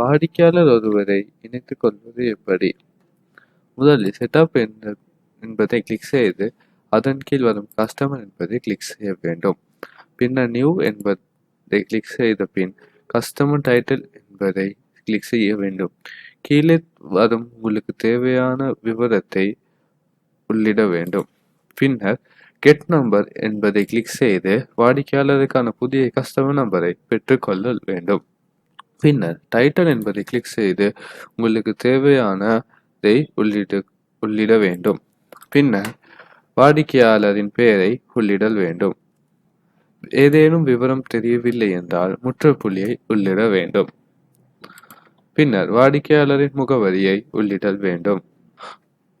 வாடிக்கையாளர் ஒருவரை இணைத்துக் கொள்வது எப்படி? முதலில் செட்டப் என்பதை கிளிக் செய்து அதன் கீழ் வரும் கஸ்டமர் என்பதை கிளிக் செய்ய வேண்டும். பின்னர் நியூ என்பதை கிளிக் செய்த பின் கஸ்டமர் டைட்டில் என்பதை கிளிக் செய்ய வேண்டும். கீழே வரும் உங்களுக்கு தேவையான விவரத்தை உள்ளிட வேண்டும். பின்னர் கெட் நம்பர் என்பதை கிளிக் செய்து வாடிக்கையாளருக்கான புதிய கஸ்டமர் நம்பரை பெற்றுக்கொள்ள வேண்டும். பின்னர் டைட்டில் என்பதை கிளிக் செய்து உங்களுக்கு தேவையானதை உள்ளிட்டு உள்ளிட வேண்டும். பின்னர் வாடிக்கையாளரின் பெயரை உள்ளிடல் வேண்டும். ஏதேனும் விவரம் தெரியவில்லை என்றால் முற்றுப்புள்ளியை உள்ளிட வேண்டும். பின்னர் வாடிக்கையாளரின் முகவரியை உள்ளிடல் வேண்டும்.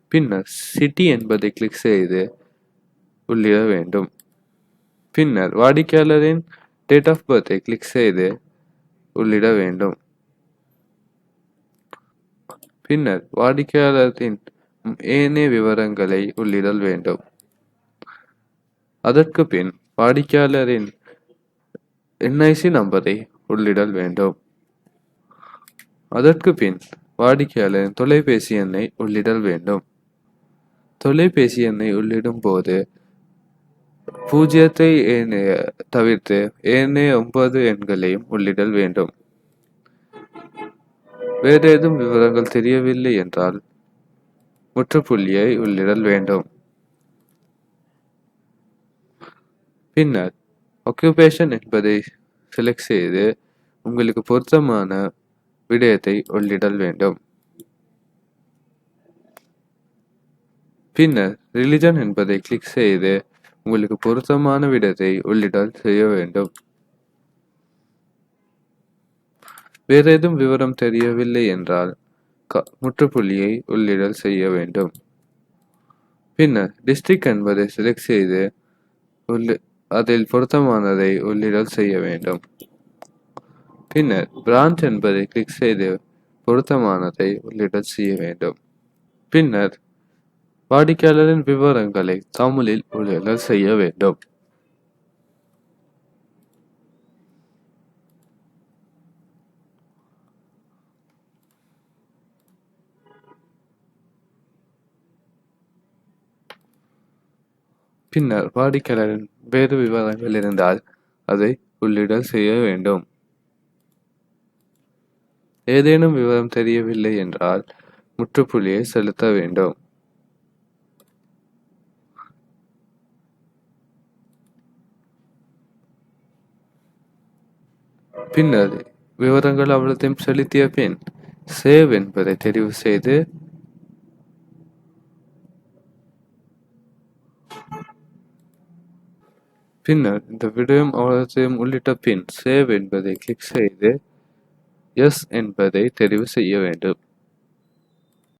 பின்னர் சிட்டி என்பதை கிளிக் செய்து உள்ளிட வேண்டும். பின்னர் வாடிக்கையாளரின் டேட் ஆஃப் பர்த்தை கிளிக் செய்து உள்ளிட வேண்டும். பின்னர் வாடிக்கையாளரின் ஏனைய விவரங்களை உள்ளிடல் வேண்டும். அதற்கு பின் வாடிக்கையாளரின் என்ஐசி நம்பரை உள்ளிடல் வேண்டும். அதற்கு பின் வாடிக்கையாளரின் தொலைபேசி எண்ணை உள்ளிடல் வேண்டும். தொலைபேசி எண்ணை உள்ளிடும் போது பூஜ்ஜியத்தை ஏனைய தவிர்த்து ஏனைய ஒன்பது எண்களையும் உள்ளிடல் வேண்டும். வேறேதும் விவரங்கள் தெரியவில்லை என்றால் முற்றுப்புள்ளியை உள்ளிடல் வேண்டும். பின்னர் ஆக்குபேஷன் என்பதை செலக்ட் செய்து உங்களுக்கு பொருத்தமான விடயத்தை உள்ளிடல் வேண்டும். பின்னர் ரிலிஜன் என்பதை கிளிக் செய்து உங்களுக்கு பொருத்தமான விடத்தை உள்ளிடல் செய்ய வேண்டும். வேறேதும் விவரம் தெரியவில்லை என்றால் முற்றுப்புள்ளியை உள்ளிடல் செய்ய வேண்டும். பின்னர் டிஸ்ட்ரிக்ட் என்பதை செலக்ட் செய்து அதில் பொருத்தமானதை உள்ளிடல் செய்ய வேண்டும். பின்னர் பிரான்ச் என்பதை கிளிக் செய்து பொருத்தமானதை உள்ளிடல் செய்ய வேண்டும். பின்னர் வாடிக்கையாளரின் விவரங்களை தமிழில் உள்ளிடல் செய்ய வேண்டும். பின்னர் வாடிக்கையாளரின் வேறு விவரங்கள் இருந்தால் அதை உள்ளிடல் செய்ய வேண்டும். ஏதேனும் விவரம் தெரியவில்லை என்றால் முற்றுப்புள்ளியை செலுத்த வேண்டும். பின்னர் விவரங்கள் அவ்வளத்தையும் செலுத்திய பின் சேவ் என்பதை தெரிவு செய்து பின்னர் இந்த விடயம் அவ்வளத்தையும் உள்ளிட்ட பின் சேவ் என்பதை கிளிக் செய்து எஸ் என்பதை தெரிவு செய்ய வேண்டும்.